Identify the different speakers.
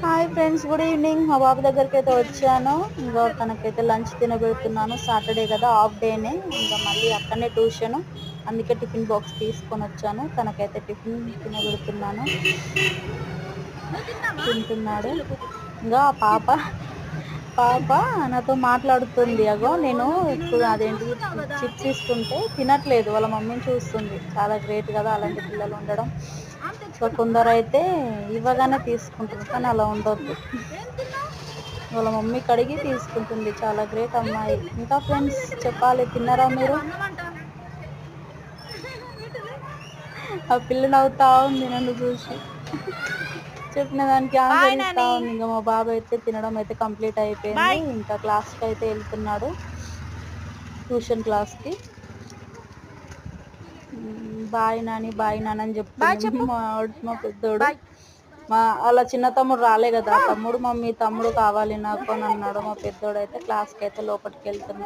Speaker 1: Hi friends good evening మా బాబు దగ్గరికి అయితే వచ్చాను. ఇంకా తనకైతే లంచ్ తినబెడుతున్నాను. సాటర్డే కదా హాఫ్ డేనే ఇంకా మళ్ళీ అక్కడనే ట్యూషన్ అందుకే టిఫిన్ బాక్స్ తీసుకొని వచ్చాను. తనకైతే టిఫిన్ తినబెడుతున్నాను. తింటున్నాడు. ఇంకా ఆ పాప పాప నాతో మాట్లాడుతుంది అగో నేను ఇప్పుడు అదేంటి చిప్స్ ఇస్తుంటే తినట్లేదు వాళ్ళ మమ్మీని చూస్తుంది. చాలా గ్రేట్ కదా అలాంటి పిల్లలు ఉండడం. సో కొందరు అయితే ఇవ్వగానే తీసుకుంటుంది కానీ అలా ఉండొద్దు. వాళ్ళ మమ్మీ కడిగి తీసుకుంటుంది చాలా గ్రేట్ అమ్మాయి. ఇంకా ఫ్రెండ్స్ చెప్పాలి తిన్నారా మీరు? ఆ పిల్ల నవ్వుతా ఉంది నన్ను చూసి. చెప్పిన దానికి ఆన్సర్ ఇస్తా ఉంది. ఇంకా మా బాబు అయితే తినడం అయితే కంప్లీట్ అయిపోయింది. ఇంకా క్లాస్కి అయితే వెళ్తున్నాడు. ట్యూషన్ క్లాస్కి. బాయ్ నాని బాయ్ నాని అని చెప్తుంది. మా మా పెద్దోడు. మా అలా చిన్న తమ్ముడు రాలే కదా. తమ్ముడు మమ్మీ తమ్ముడు కావాలి నాకు అని అన్నాడు. మా పెద్దోడు అయితే క్లాస్కి అయితే లోపలికి వెళ్తున్నాడు.